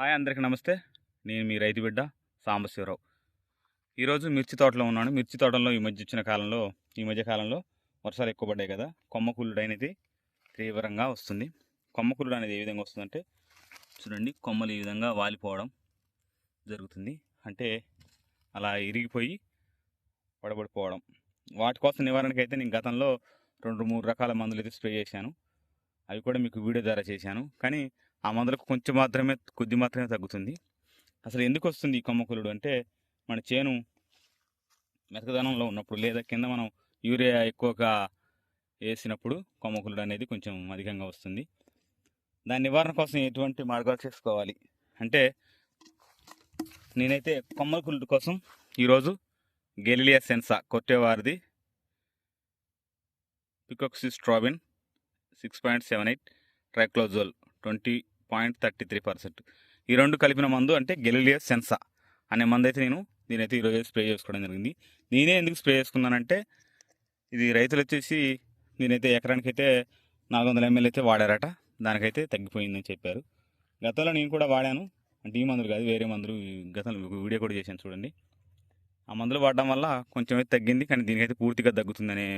Hi అందరికీ నమస్తే. నేను మీ రైతు బిడ్డ సాంబశివరావు. ఈరోజు మిర్చి తోటలో ఉన్నాను. మిర్చి తోటలో ఈ మధ్య వచ్చిన కాలంలో ఈ మధ్య కాలంలో వర్షాలు ఎక్కువ పడ్డాయి కదా. కొమ్మ కుళ్ళుడు అనేది తీవ్రంగా వస్తుంది. కొమ్మ కుళ్ళుడు అనేది ఏ విధంగా వస్తుందంటే చూడండి కొమ్మలు ఈ విధంగా వాలిపోవడం జరుగుతుంది. అంటే అలా ఇరిగిపోయి పడబడిపోవడం. వాటి కోసం నివారణకైతే అయితే నేను గతంలో రెండు మూడు రకాల మందులు అయితే స్ప్రే చేశాను. అవి కూడా మీకు వీడియో ద్వారా చేశాను. కానీ ఆ మందులకు కొంచెం మాత్రమే కొద్ది మాత్రమే తగ్గుతుంది. అసలు ఎందుకు వస్తుంది ఈ కొమ్మకులుడు అంటే మన చేను మెతకదనంలో ఉన్నప్పుడు లేదా కింద మనం యూరియా ఎక్కువగా వేసినప్పుడు కొమ్మకులుడు అనేది కొంచెం అధికంగా వస్తుంది. దాని నివారణ కోసం ఎటువంటి మార్గాలు చేసుకోవాలి? అంటే నేనైతే కొమ్మకులుడు కోసం ఈరోజు Galileo Sensa కొట్టేవారిది picoxystrobin six point seven eight tricyclazole twenty point thirty three percent. ఈ రెండు కలిపిన మందు అంటే గెలిలియస్ సెన్సా అనే మందు అయితే నేను దీనైతే ఈరోజు స్ప్రే చేసుకోవడం జరిగింది. నేనే ఎందుకు స్ప్రే చేసుకున్నానంటే ఇది రైతులు వచ్చేసి నేనైతే ఎకరానికి అయితే నాలుగు వందల ఎంఎల్ అయితే వాడారట దానికైతే తగ్గిపోయిందని చెప్పారు. గతంలో నేను కూడా వాడాను. అంటే ఈ మందులు కాదు వేరే మందులు గతంలో వీడియో కూడా చేశాను చూడండి. ఆ మందులు వాడడం వల్ల కొంచెం అయితే తగ్గింది కానీ దీనికైతే పూర్తిగా తగ్గుతుందనే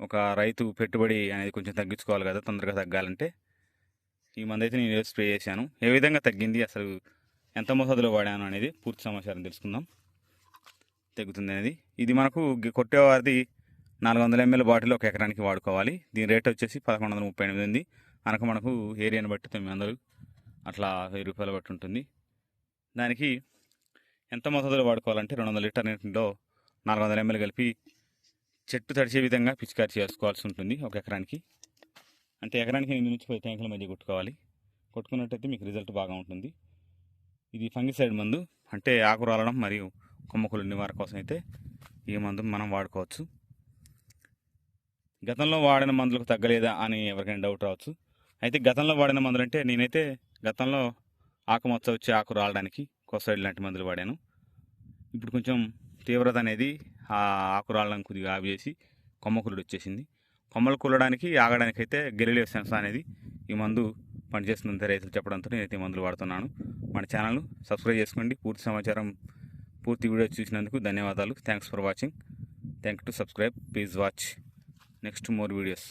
ఒక రైతు పెట్టుబడి అనేది కొంచెం తగ్గించుకోవాలి కదా తొందరగా తగ్గాలంటే. ఈ మందు అయితే నేను స్ప్రే చేశాను. ఏ విధంగా తగ్గింది అసలు ఎంత మోతాదులో వాడాను అనేది పూర్తి సమాచారం తెలుసుకుందాం. తగ్గుతుంది అనేది. ఇది మనకు కొట్టేవారిది నాలుగు వందల ఎంఎల్ బాటిల్ ఒక ఎకరానికి వాడుకోవాలి. దీని రేట్ వచ్చేసి పదకొండు వందల ముప్పై ఎనిమిది ఉంది. అనక మనకు ఏరియాని బట్టి తొమ్మిది వందలు అట్లా వెయ్యి రూపాయలు బట్టి ఉంటుంది. దానికి ఎంత మోతాదులో వాడుకోవాలంటే రెండు వందల లీటర్ నీటిలో నాలుగు వందల ఎంఎల్ కలిపి చెట్టు తడిచే విధంగా పిచికారి చేసుకోవాల్సి ఉంటుంది ఒక ఎకరానికి. అంటే ఎకరానికి ఎనిమిది నుంచి పది ట్యాంకుల మధ్య కొట్టుకోవాలి. కొట్టుకున్నట్టయితే మీకు రిజల్ట్ బాగా ఉంటుంది. ఇది ఫంగిసైడ్ మందు. అంటే ఆకు రాలడం మరియు కొమ్మకులు నివారణ కోసం అయితే ఈ మందు మనం వాడుకోవచ్చు. గతంలో వాడిన మందులకు తగ్గలేదా అని ఎవరికైనా డౌట్ రావచ్చు. అయితే గతంలో వాడిన మందులు అంటే నేనైతే గతంలో ఆకు మచ్చ వచ్చి ఆకు రాలడానికి కోసైడ్ లాంటి మందులు వాడాను. ఇప్పుడు కొంచెం తీవ్రత అనేది ఆ ఆకు రాలడం కొద్దిగా ఆవి చేసి కొమ్మకులుడు వచ్చేసింది. కొమ్మలు కూలడానికి ఆగడానికి అయితే గెలిలే సెన్స్ అనేది ఈ మందు పనిచేస్తుందంటే రైతులు చెప్పడంతో నేనైతే ఈ మందులు వాడుతున్నాను. మన ఛానల్ సబ్స్క్రైబ్ చేసుకోండి. పూర్తి సమాచారం పూర్తి వీడియో చూసినందుకు ధన్యవాదాలు. Thanks for watching. Thank to subscribe. Please watch. Next more videos.